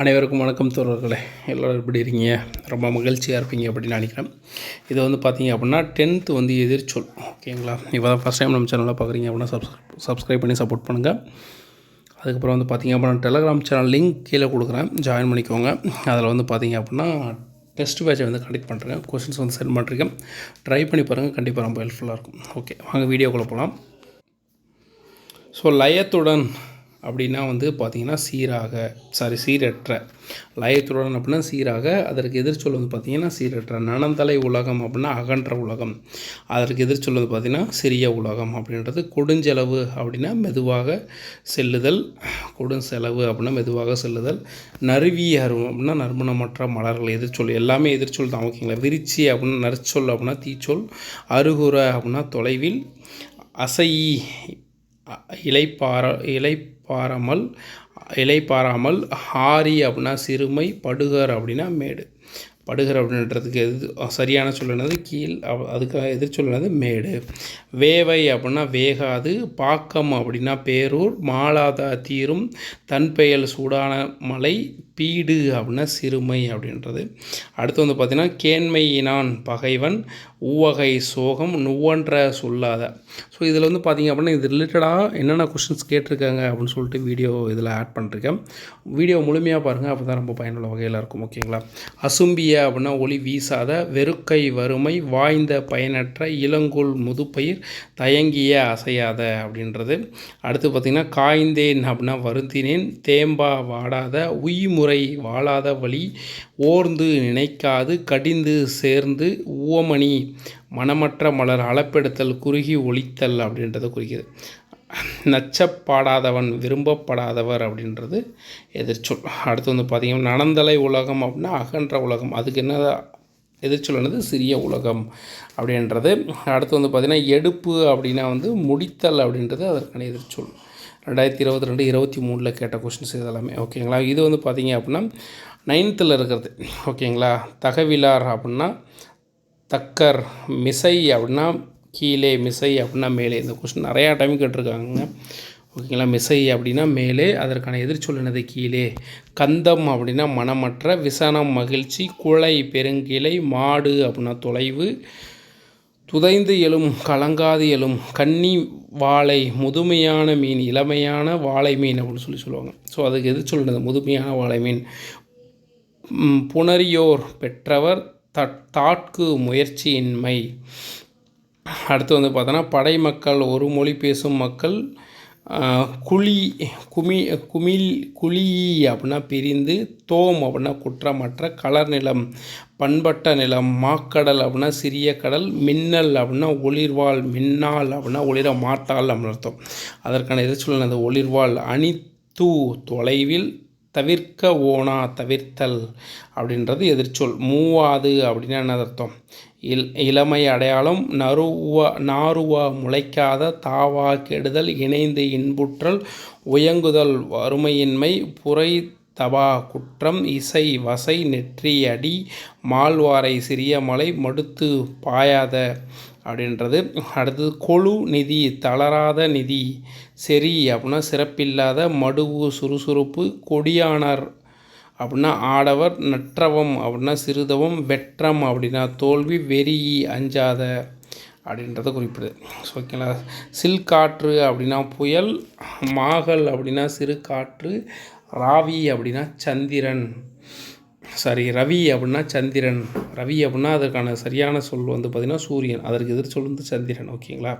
அனைவருக்கும் வணக்கம் தோழர்களே. எல்லோரும் எப்படி இருக்கீங்க? ரொம்ப மகிழ்ச்சியாக இருப்பீங்க அப்படின்னு நினைக்கிறேன். இது வந்து பார்த்தீங்க அப்படின்னா டென்த்து வந்து எதிர்ச்சொல். ஓகேங்களா இப்போ தான் ஃபஸ்ட் டைம் நம்ம சேனலில் பார்க்குறீங்க அப்படின்னா சப்ஸ்கிரைப் சப்ஸ்கிரைப் பண்ணி சப்போர்ட் பண்ணுங்கள் அதுக்கப்புறம் வந்து பார்த்தீங்க அப்படின்னா டெலகிராம் சேனல் லிங்க் கீழே கொடுக்குறேன். ஜாயின் பண்ணிக்கோங்க. அதில் வந்து பார்த்தீங்க அப்படின்னா டெஸ்ட் பேட்சை வந்து கண்டக்ட் பண்ணுறேன் கொஷின்ஸ் வந்து சென்ட் பண்ணுறேன் ட்ரை பண்ணி பாருங்கள் கண்டிப்பாக ரொம்ப ஹெல்ப்ஃபுல்லாக இருக்கும். ஓகே வாங்க வீடியோக்குள்ளே போகலாம் ஸோ லயத்துடன் அப்படின்னா வந்து பார்த்திங்கன்னா சீராக சாரி சீரற்ற. லயத்துடன் அப்படின்னா சீராக அதற்கு எதிர்ச்சொல் வந்து பார்த்திங்கன்னா சீரற்ற. நனந்தலை உலகம் அப்படின்னா அகன்ற உலகம். அதற்கு எதிர்ச்சொல் வந்து பார்த்திங்கன்னா சிறிய உலகம் அப்படின்றது. கொடுஞ்செலவு அப்படின்னா மெதுவாக செல்லுதல். கொடுஞ்செலவு அப்படின்னா மெதுவாக செல்லுதல். நறுவி அருவம் அப்படின்னா நறுமணமற்ற மலர்கள் எதிர்ச்சொல் எல்லாமே எதிர்ச்சொல் தான் ஓகேங்களா? விரிச்சி அப்படின்னா நற்சொல் அப்படின்னா தீச்சொல். அருகுற அப்படின்னா தொலைவில். அசை இலைப்பாற இலைப்பாறாமல் இலைப்பாறாமல் ஹாரி அப்படின்னா சிறுமை படுகர் அப்படின்னா மேடு. படுகர் அப்படின்றதுக்கு எது சரியான சொல்லுனது கீழ் அதுக்காக எதிர் சொல்லுனது மேடு. வேவை அப்படின்னா வேகாது பாக்கம் அப்படின்னா பேரூர் மாலாதா தீரும் தன்பெயல் சூடான மலை பீடு அப்படின்னா சிறுமை அப்படின்றது. அடுத்து வந்து பார்த்திங்கன்னா கேண்மையினான் பகைவன் ஊவகை சோகம் நுவன்ற சொல்லாத. ஸோ இதில் வந்து பார்த்திங்க அப்படின்னா இது ரிலேட்டடாக என்னென்ன கொஷின்ஸ் கேட்டிருக்காங்க அப்படின்னு சொல்லிட்டு வீடியோ இதில் ஆட் பண்ணிருக்கேன். வீடியோ முழுமையாக பாருங்கள் அப்போ தான் ரொம்ப பயனுள்ள வகையில் இருக்கும் ஓகேங்களா? அசும்பிய அப்படின்னா ஒளி வீசாத வெறுக்கை வறுமை வாய்ந்த பயனற்ற இளங்கோல் முதுப்பயிர் தயங்கிய அசையாத அப்படின்றது. அடுத்து பார்த்திங்கன்னா காய்ந்தேன் அப்படின்னா வருந்தினேன் தேம்பா வாடாத உய்முறை வாழாத வழி ஓர்ந்து நினைக்காது கடிந்து சேர்ந்து உவமணி மனமற்ற மலர் அளப்பெடுத்தல் குறுகி ஒழித்தல் அப்படின்றத குறிக்குது. நச்சப்பாடாதவன் விரும்பப்படாதவர் அப்படின்றது எதிர்ச்சொல். அடுத்து வந்து பார்த்திங்கன்னா நனந்தலை உலகம் அப்படின்னா அகன்ற உலகம். அதுக்கு என்ன எதிர்ச்சொல்லானது? சிறிய உலகம் அப்படின்றது. அடுத்து வந்து பார்த்திங்கன்னா எடுப்பு அப்படின்னா வந்து முடித்தல் அப்படின்றது அதற்கான எதிர்ச்சொல். ரெண்டாயிரத்தி இருபத்தி ரெண்டு இருபத்தி மூணில் கேட்ட கொஷின்ஸ் இதெல்லாமே. ஓகேங்களா? இது வந்து பார்த்திங்க அப்படின்னா நைன்த்தில் இருக்கிறது. ஓகேங்களா? தகவிலார் அப்படின்னா தக்கர் மிசை அப்படின்னா கீழே மிசை அப்படின்னா மேலே. இந்த கொஸ்டின் நிறையா டைம் கேட்டிருக்காங்க. ஓகேங்களா? மிசை அப்படின்னா மேலே அதற்கான எதிர்ச்சொல் என்னது? கீழே. கந்தம் அப்படின்னா மனமற்ற விசனம் மகிழ்ச்சி குலை பெருங்கிளை மாடு அப்படின்னா தொலைவு துதைந்து எழும் கலங்காது எழும் கன்னி வாழை முதுமையான மீன் இளமையான வாழை மீன் அப்படின்னு சொல்லி சொல்லுவாங்க. ஸோ அதுக்கு எதிர்ச்சொல்லினது முதுமையான வாழை மீன். புனரியோர் பெற்றவர் தாட்கு முயற்சியின்மை. அடுத்து வந்து பார்த்தோன்னா படை மக்கள் ஒரு மொழி பேசும் மக்கள் குழி குமி குமிழ் குழி அப்படின்னா பிரிந்து தோம் அப்படின்னா குற்றமற்ற கலர் நிலம் பண்பட்ட நிலம் மாக்கடல் அப்படின்னா சிறிய கடல் மின்னல் அப்படின்னா ஒளிர்வாள் மின்னால் அப்படின்னா ஒளிர மாட்டாள் அப்படின்னு அர்த்தம். அதற்கான எதிர்ச்சொல் அந்த ஒளிர்வாள் அணித்து தொலைவில் தவிர்க்க ஓனா தவிர்த்தல் அப்படின்றது எதிர்ச்சொல். மூவாது அப்படின்னா என்ன அர்த்தம்? இல் இளமை அடையாளம் நறுவா நாருவா முளைக்காத தாவா கெடுதல் இணைந்து இன்புற்றல் உயங்குதல் வறுமையின்மை புரை தபா குற்றம் இசை வசை நெற்றி அடி மால்வாரை சிறிய மலை மடுத்து பாயாத அப்படின்றது. அடுத்தது கொழு நிதி தளராத நிதி சரி அப்படின்னா சிறப்பில்லாத மடுவு சுறுசுறுப்பு கொடியானார் அப்படின்னா ஆடவர் நற்றவம் அப்படின்னா சிறுதவம் வெற்றம் அப்படின்னா தோல்வி வெறி அஞ்சாத அப்படின்றத குறிப்பிடுது. ஸோ ஓகேங்களா? சில்காற்று அப்படின்னா புயல் மாகல் அப்படின்னா சிறு காற்று ராவி அப்படின்னா சந்திரன். சாரி ரவி அப்படின்னா சந்திரன். ரவி அப்படின்னா அதற்கான சரியான சொல் வந்து பார்த்திங்கன்னா சூரியன். அதற்கு எதிர் சொல் வந்து சந்திரன். ஓகேங்களா?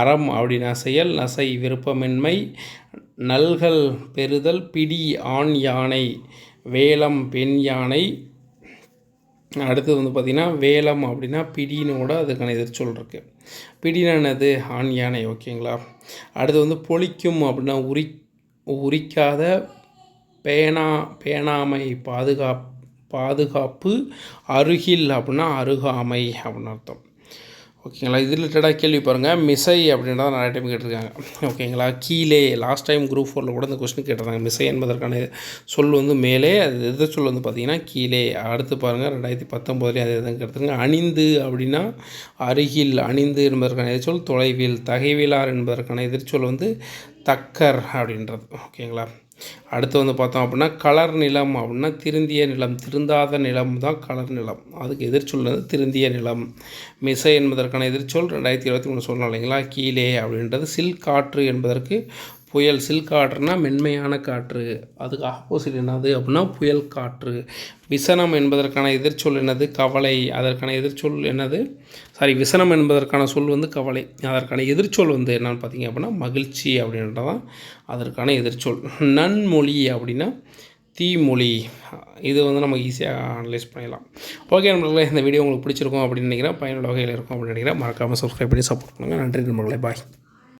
அறம் அப்படின்னா செயல் நசை விருப்பமின்மை நல்கள் பெறுதல் பிடி ஆண் யானை வேலம் பெண் யானை. அடுத்தது வந்து பார்த்திங்கன்னா வேலம் அப்படின்னா பிடினோட அதுக்கான எதிர்ச்சொல் இருக்குது பிடினது ஆண் யானை. ஓகேங்களா? அடுத்து வந்து பொழிக்கும் அப்படின்னா உரி உரிக்காத பேனா பேணாமை பாதுகாப்பு பாதுகாப்பு அருகில் அப்படின்னா அருகாமை அப்படின்னு அர்த்தம். ஓகேங்களா? இது ரிலேட்டடாக கேள்வி பாருங்கள் மிசை அப்படின்றத நிறைய டைம் கேட்டிருக்காங்க. ஓகேங்களா? கீழே லாஸ்ட் டைம் குரூப் ஃபோரில் கூட இந்த கொஸ்டின் கேட்டிருந்தாங்க. மிசை என்பதற்கான சொல் வந்து மேலே அது எது சொல் வந்து பார்த்திங்கன்னா கீழே. அடுத்து பாருங்கள் ரெண்டாயிரத்தி பத்தொம்போதுலேயே அது எதுவும் கேட்டிருக்காங்க. அணிந்து அப்படின்னா அருகில் அணிந்து என்பதற்கான எதிர்ச்சொல் தொலைவில் தகைவிலார் என்பதற்கான எதிர்ச்சொல் வந்து தக்கர் அப்படின்றது. ஓகேங்களா? அடுத்து வந்து பார்த்தோம் அப்படின்னா கலர் நிலம் அப்படின்னா திருந்திய நிலம் திருந்தாத நிலம் தான் கலர் நிலம். அதுக்கு எதிர்ச்சொல் வந்து திருந்திய நிலம். மிசை என்பதற்கான எதிர்ச்சொல் ரெண்டாயிரத்தி இருபத்தி மூணு சொல்லலாம் இல்லைங்களா கீழே அப்படின்றது சில் காற்று என்பதற்கு புயல் சில் காற்றுனா மென்மையான காற்று. அதுக்கு ஆப்போசிட் என்னது அப்படின்னா புயல் காற்று. விசனம் என்பதற்கான எதிர்ச்சொல் என்னது? கவலை. அதற்கான எதிர்ச்சொல் என்னது? சாரி விசனம் என்பதற்கான சொல் வந்து கவலை. அதற்கான எதிர்ச்சொல் வந்து என்னென்னு பார்த்தீங்க அப்படின்னா மகிழ்ச்சி அப்படின்றதான் அதற்கான எதிர்ச்சொல். நன்மொழி அப்படின்னா தீமொழி. இது வந்து நம்ம ஈஸியாக அனலைஸ் பண்ணிடலாம். ஓகே நண்பர்களே இந்த வீடியோ உங்களுக்கு பிடிச்சிருக்கும் அப்படின்னு நினைக்கிறேன். பயனுள்ள வகையில் இருக்கும் அப்படின்னு நினைக்கிறேன். மறக்காமல் சப்ஸ்கிரைப் பண்ணி சப்போர்ட் பண்ணுங்கள் நன்றி நண்பர்களே. பாய்